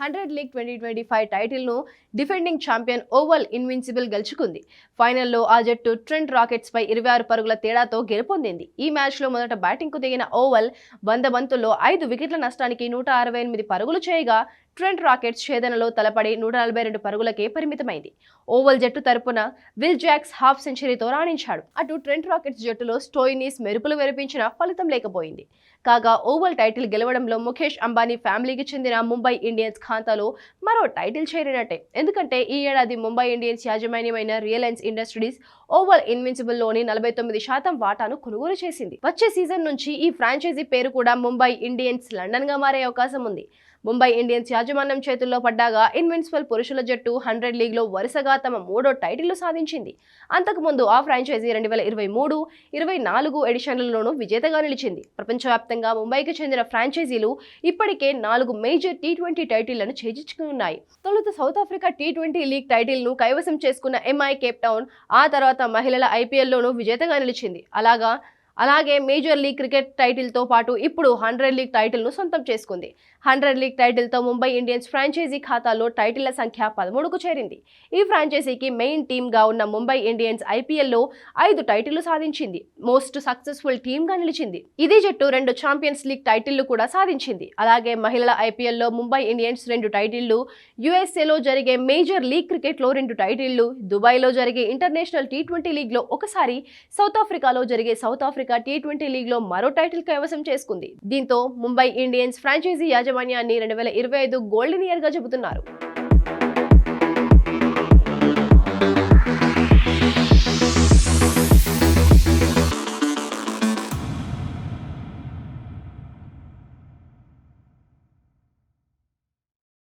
Hundred league twenty twenty five టైటిల్ను defending champion Oval Invincible గెలుచుకుంది. ఫైనల్లో ఆ జట్టు ట్రెంట్ రాకెట్స్పై ఇరవై ఆరు పరుగుల తేడాతో గెలుపొందింది. ఈ మ్యాచ్లో మొదట బ్యాటింగ్కు దిగిన ఓవల్ వంద బంతుల్లో ఐదు వికెట్ల నష్టానికి నూట అరవై ఎనిమిది పరుగులు చేయగా ట్రెంట్ రాకెట్స్ ఛేదనలో తలపడి నూట నలభై రెండు పరుగులకే పరిమితమైంది. ఓవల్ జట్టు తరపున విల్ జాక్స్ హాఫ్ సెంచరీతో రాణించాడు. అటు ట్రెంట్ రాకెట్స్ జట్టులో స్టోయినిస్ మెరుపులు మెరిపించిన ఫలితం లేకపోయింది. కాగా ఓవల్ టైటిల్ గెలవడంలో ముఖేష్ అంబానీ ఫ్యామిలీకి చెందిన ముంబై ఇండియన్స్ ఖాతాలో మరో టైటిల్ చేరినట్టే. ఎందుకంటే ఈ ఏడాది ముంబై ఇండియన్స్ యాజమాన్యమైన రియలయన్స్ ఇండస్ట్రీస్ ఓవల్ ఇన్విన్సిబుల్లోని నలభై తొమ్మిది శాతం వాటాను కొనుగోలు చేసింది. వచ్చే సీజన్ నుంచి ఈ ఫ్రాంచైజీ పేరు కూడా ముంబై ఇండియన్స్ లండన్గా మారే అవకాశం ఉంది. ముంబై ఇండియన్స్ యాజమాన్యం చేతుల్లో పడ్డాగా ఇన్విన్సిపల్ పురుషుల జట్టు హండ్రెడ్ లీగ్లో వరుసగా తమ మూడో టైటిల్లు సాధించింది. అంతకుముందు ఆ ఫ్రాంచైజీ రెండు వేల ఇరవై మూడు ఇరవై నాలుగు ఎడిషన్లలోనూ విజేతగా నిలిచింది. ప్రపంచవ్యాప్తంగా ముంబైకి చెందిన ఫ్రాంచైజీలు ఇప్పటికే నాలుగు మేజర్ టీ ట్వంటీ టైటిళ్ళను చేజించుకున్నాయి తొలుత South Africa T twenty league టైటిల్ను కైవసం చేసుకున్న ఎంఐ కేప్ టౌన్ ఆ తర్వాత మహిళల ఐపీఎల్లోనూ విజేతగా నిలిచింది. అలాగా అలాగే మేజర్ లీగ్ క్రికెట్ టైటిల్తో పాటు ఇప్పుడు హండ్రెడ్ లీగ్ టైటిల్ను సొంతం చేసుకుంది. హండ్రెడ్ లీగ్ టైటిల్తో ముంబై ఇండియన్స్ ఫ్రాంచైజీ ఖాతాలో టైటిళ్ళ సంఖ్య పదమూడుకు చేరింది. ఈ ఫ్రాంచైజీకి మెయిన్ టీమ్గా ఉన్న ముంబై ఇండియన్స్ ఐపీఎల్లో ఐదు టైటిళ్ళు సాధించింది. మోస్ట్ సక్సెస్ఫుల్ టీమ్గా నిలిచింది. ఇదే జట్టు రెండు ఛాంపియన్స్ లీగ్ టైటిళ్ళు కూడా సాధించింది. అలాగే మహిళల ఐపీఎల్లో ముంబై ఇండియన్స్ రెండు టైటిళ్ళు యుఎస్ఏలో జరిగే మేజర్ లీగ్ క్రికెట్లో రెండు టైటిళ్ళు దుబాయ్లో జరిగే ఇంటర్నేషనల్ టీ ట్వంటీ లీగ్లో ఒకసారి సౌత్ ఆఫ్రికాలో జరిగే సౌత్ ఆఫ్రికా టీ ట్వంటీ లీగ్లో మరో టైటిల్ కైవసం చేసుకుంది. దీంతో ముంబై ఇండియన్స్ ఫ్రాంచైజీ యాజమాన్యాన్ని రెండు వేల ఇరవై ఐదు గోల్డెన్ ఇయర్గా చెబుతున్నారు.